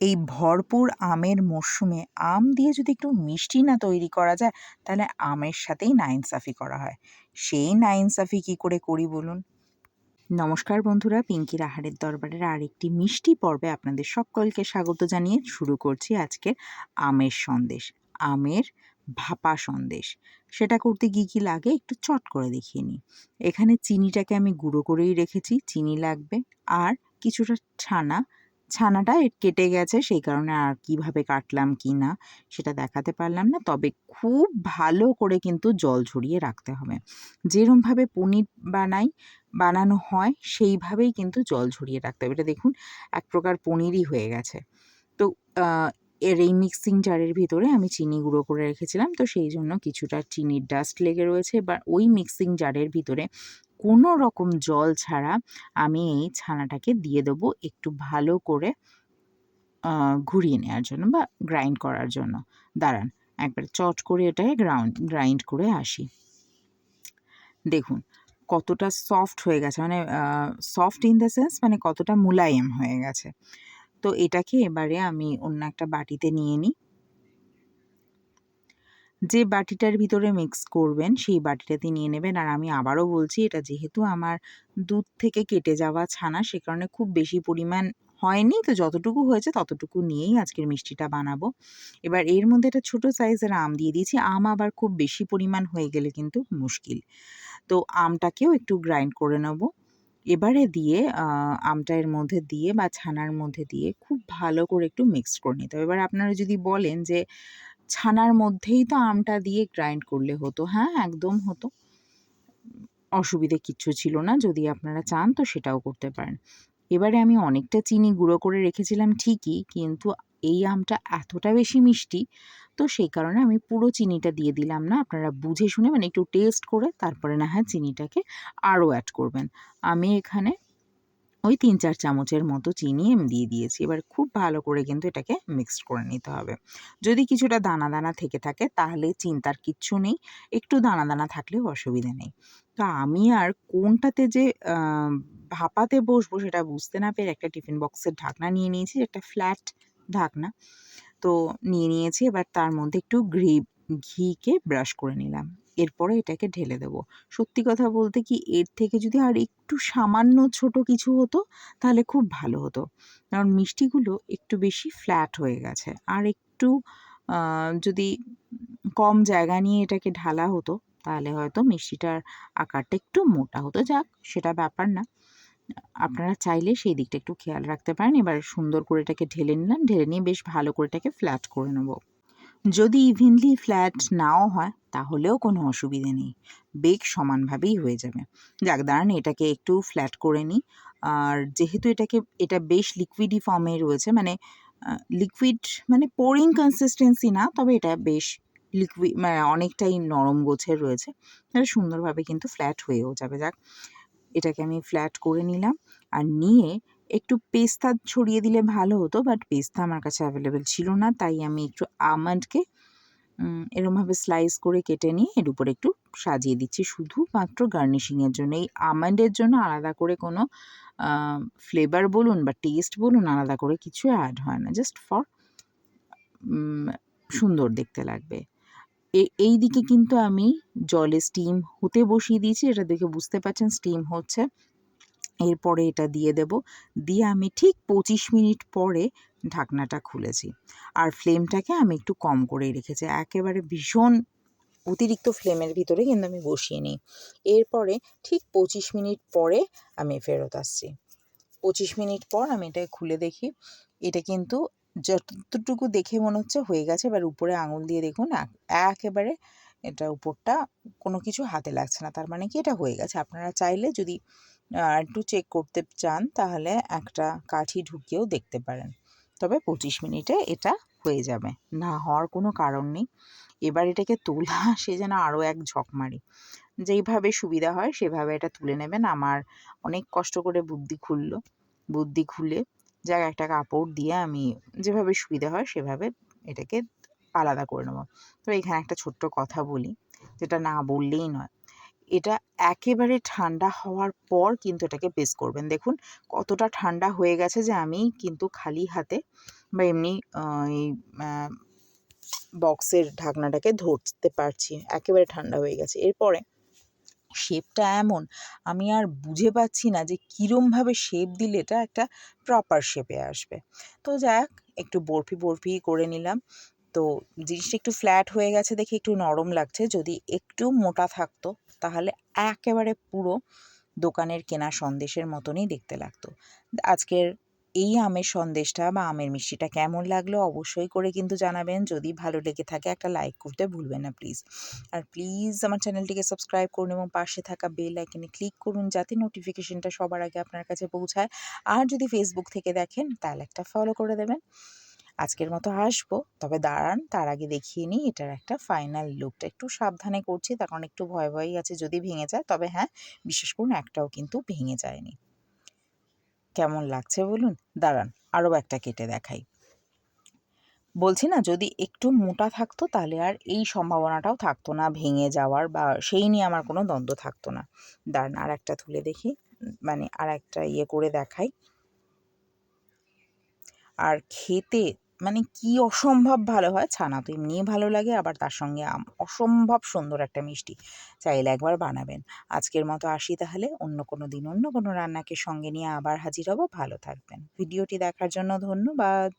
এই ভরপুর আমের মরশুমে আম দিয়ে যদি একটু মিষ্টি না তৈরি করা যায়, তাহলে আমের সাথেই নাইনসাফি করা হয়। সেই নাইনসাফি কী করে করি বলুন? নমস্কার বন্ধুরা, পিঙ্কির আহারের দরবারের আরেকটি মিষ্টি পর্বে আপনাদের সকলকে স্বাগত জানিয়ে শুরু করছি আজকের আমের সন্দেশ, আমের ভাপা সন্দেশ। সেটা করতে কী কী লাগে একটু চট করে দেখিয়ে নিই। এখানে চিনিটাকে আমি গুঁড়ো করেই রেখেছি, চিনি লাগবে। আর কিছুটা ছানা ছানাটা কেটে গেছে, সেই কারণে আর কীভাবে কাটলাম, কি না, সেটা দেখাতে পারলাম না। তবে খুব ভালো করে কিন্তু জল ঝরিয়ে রাখতে হবে। যেরমভাবে পনির বানাই, বানানো হয়, সেইভাবেই কিন্তু জল ঝরিয়ে রাখতে হবে। এটা দেখুন, এক প্রকার পনিরই হয়ে গেছে। তো এর এই মিক্সিং জারের ভিতরে আমি চিনি গুঁড়ো করে রেখেছিলাম। তো সেই জন্য কিছুটা চিনির ডাস্ট লেগে রয়েছে। বা ওই মিক্সিং জারের ভিতরে কোনো রকম জল ছাড়া আমি এই ছানাটাকে দিয়ে দেবো একটু ভালো করে ঘুরিয়ে নেওয়ার জন্য বা গ্রাইন্ড করার জন্য। দাঁড়ান, একবার চট করে এটাকে গ্রাউন্ড, গ্রাইন্ড করে আসি। দেখুন, কতটা সফট হয়ে গেছে মানে সফট ইন দ্য সেন্স মানে কতটা মুলায়েম হয়ে গেছে। তো এটাকে এবারে আমি অন্য একটা বাটিতে নিয়ে নিই। যে বাটিটার ভিতরে মিক্স করবেন, সেই বাটিটাতে নিয়ে নেবেন। আর আমি আবারও বলছি, এটা যেহেতু আমার দুধ থেকে কেটে যাওয়া ছানা, সে কারণে খুব বেশি পরিমাণ হয়নি। তো যতটুকু হয়েছে ততটুকু নিয়েই আজকের মিষ্টিটা বানাবো। এবার এর মধ্যে একটা ছোটো সাইজের আম দিয়ে দিয়েছি। আম আবার খুব বেশি পরিমাণ হয়ে গেলে কিন্তু মুশকিল। তো আমটাকেও একটু গ্রাইন্ড করে নেব। এবারে দিয়ে আমটা এর মধ্যে দিয়ে বা ছানার মধ্যে দিয়ে খুব ভালো করে একটু মিক্স করে নিতে হবে। এবার আপনারা যদি বলেন যে ছানার মধ্যেই তো আমটা দিয়ে গ্রাইন্ড করলে হতো হ্যাঁ? একদম হতো। অসুবিধে কিচ্ছু ছিল না, যদি আপনারা চান তো সেটাও করতে পারেন। এবারে আমি অনেকটা চিনি গুঁড়ো করে রেখেছিলাম ঠিকই, কিন্তু এই আমটা এতটা বেশি মিষ্টি, তো সেই কারণে আমি পুরো চিনিটা দিয়ে দিলাম না। আপনারা বুঝে শুনে মানে একটু টেস্ট করে তারপরে না হয় চিনিটাকে আরও অ্যাড করবেন। আমি এখানে ওই তিন চার চামচের মতো চিনি আমি দিয়ে দিয়েছি। এবার খুব ভালো করে কিন্তু এটাকে মিক্সড করে নিতে হবে। যদি কিছুটা দানা দানা থেকে থাকে তাহলে চিন্তার কিচ্ছু নেই। একটু দানা দানা থাকলেও অসুবিধা নেই। তো আমি আর কোনটাতে যে ভাপাতে বসবো সেটা বুঝতে না পেরে একটা টিফিন বক্সের ঢাকনা নিয়ে নিয়েছি একটা ফ্ল্যাট ঢাকনা। তো নিয়ে নিয়েছি, এবার তার মধ্যে একটু ঘি ঘিকে ব্রাশ করে নিলাম। এরপরে এটাকে ঢেলে দেব। সত্যি কথা বলতে কি, এর থেকে যদি আর একটু সামান্য ছোট কিছু হতো, তাহলে খুব ভালো হতো। কারণ মিষ্টিগুলো একটু বেশি ফ্ল্যাট হয়ে গেছে। আর একটু যদি কম জায়গা নিয়ে এটাকে ঢালা হতো, তাহলে হয়তো মিষ্টিটার আকারটা একটু মোটা হতো। যাক, সেটা ব্যাপার না। আপনারা চাইলে সেই দিকটা একটু খেয়াল রাখতে পারেন। এবার সুন্দর করে এটাকে ঢেলে নিলাম। ঢেলে নিয়ে বেশ ভালো করে এটাকে ফ্ল্যাট করে নেব। যদি ইভেনলি ফ্ল্যাট নাও হয় তাহলেও কোনো অসুবিধে নেই। বেগ সমানভাবেই হয়ে যাবে। যাক, দাঁড়ান, এটাকে একটু ফ্ল্যাট করে নিই। আর যেহেতু এটাকে, এটা বেশ লিকুইডি ফর্মে রয়েছে মানে লিকুইড মানে পোরিং কনসিস্টেন্সি না, তবে এটা বেশ লিকুইড মানে অনেকটাই নরম গোছের রয়েছে। তাহলে সুন্দরভাবে কিন্তু ফ্ল্যাট হয়েও যাবে। যাক, এটাকে আমি ফ্ল্যাট করে নিলাম। আর নিয়ে একটু পেস্তা ছড়িয়ে দিলে ভালো হতো বাট পেস্তা আমার কাছে অ্যাভেলেবেল ছিল না, তাই আমি একটু আমন্ডকে এরমভাবে স্লাইস করে কেটে নিয়ে এর উপরে একটু সাজিয়ে দিচ্ছি। শুধুমাত্র গার্নিশিংয়ের জন্য। এই আমন্ডের জন্য আলাদা করে কোনো ফ্লেভার বলুন বা টেস্ট বলুন আলাদা করে কিছু অ্যাড হয় না। জাস্ট ফর সুন্দর দেখতে লাগবে। এই দিকে কিন্তু আমি জলে স্টিম হতে বসিয়ে দিয়েছি। এটা দেখে বুঝতে পারছেন স্টিম হচ্ছে। এরপরে এটা দিয়ে দেব। দিয়ে আমি ঠিক পঁচিশ মিনিট পরে ঢাকনাটা খুলেছি। আর ফ্লেমটাকে আমি একটু কম করেই রেখেছি। একেবারে ভীষণ অতিরিক্ত ফ্লেমের ভিতরে কিন্তু আমি বসিয়ে নিই। এরপরে ঠিক পঁচিশ মিনিট পরে আমি ফেরত আসছি। পঁচিশ মিনিট পর আমি এটা খুলে দেখি। এটা কিন্তু যতটুকু দেখে মনে হচ্ছে হয়ে গেছে। এবার উপরে আঙুল দিয়ে দেখুন একেবারে এটা উপরটা কোনো কিছু হাতে লাগছে না। তার মানে কি এটা হয়ে গেছে। আপনারা চাইলে যদি একটু চেক করতে চান তাহলে একটা কাঠি ঢুকিয়েও দেখতে পারেন। তবে পঁচিশ মিনিটে এটা হয়ে যাবে। না হওয়ার কোনো কারণ নেই। এবার এটাকে তোলা, সে যেন আরও এক ঝক মারি। যেইভাবে সুবিধা হয়, সেভাবে এটা তুলে নেবেন। আমার অনেক কষ্ট করে বুদ্ধি খুললো। বুদ্ধি খুলে যাক, একটা কাপড় দিয়ে আমি যেভাবে সুবিধা হয়, সেভাবে এটাকে আলাদা করে নেব। তো এখানে একটা ছোট্ট কথা বলি, যেটা না বললেই নয়। এটা একেবারে ঠান্ডা হওয়ার পর কিন্তু এটাকে পেস্ট করবেন। দেখুন কতটা ঠান্ডা হয়ে গেছে যে আমি কিন্তু খালি হাতে বা এমনি এই বক্সের ঢাকনাটাকে ধরতে পারছি। একেবারে ঠান্ডা হয়ে গেছে। এরপরে শেপটা এমন, আমি আর বুঝে পাচ্ছি না যে কীরমভাবে শেপ দিলে এটা একটা প্রপার শেপে আসবে। তো যাক, একটু বরফি বরফি করে নিলাম। তো জিনিসটা একটু ফ্ল্যাট হয়ে গেছে দেখে একটু নরম লাগছে। যদি একটু মোটা থাকতো, তাহলে একেবারে পুরো দোকানের কেনা সন্দেশের মতনই দেখতে লাগতো। আজকের এই আমের সন্দেশটা বা আমের মিষ্টিটা কেমন লাগল অবশ্যই করে কিন্তু জানাবেন। যদি ভালো লেগে থাকে একটা লাইক করতে ভুলবেন না প্লিজ আর প্লিজ আমার চ্যানেলটিকে সাবস্ক্রাইব করুন এবং পাশে থাকা বেল আইকনে ক্লিক করুন যাতে নোটিফিকেশনটা সবার আগে আপনার কাছে পৌঁছায়। আর যদি ফেসবুক থেকে দেখেন, তাহলে একটা ফলো করে দেবেন। আজকের মতো আসব। তবে দাঁড়ান, তার আগে দেখিয়ে নিই এটার একটা ফাইনাল লুকটা একটু সাবধানে করছি, তার কারণ একটু ভয় ভয়ই আছে যদি ভেঙে যায়। তবে হ্যাঁ বিশেষ করুন একটাও কিন্তু ভেঙে যায়নি। কেমন লাগছে বলুন? দাঁড়ান, আরও একটা কেটে দেখাই। বলছি না, যদি একটু মোটা থাকতো তাহলে আর এই সম্ভাবনাটাও থাকতো না ভেঙে যাওয়ার বা সেই নিয়ে আমার কোনো দ্বন্দ্ব থাকতো না। দাঁড়ান, আর একটা তুলে দেখি মানে আর একটা ইয়ে করে দেখাই। আর খেতে মানে কি অসম্ভব ভালো হয়, ছানা তো এমনিই ভালো লাগে, আবার তার সঙ্গে আম, অসম্ভব সুন্দর একটা মিষ্টি। চাইলে একবার বানাবেন। আজকের মতো আসি তাহলে, অন্য কোনো দিন অন্য কোনো রান্নাকে সঙ্গে নিয়ে আবার হাজির হব। ভালো থাকবেন। ভিডিওটি দেখার জন্য ধন্যবাদ।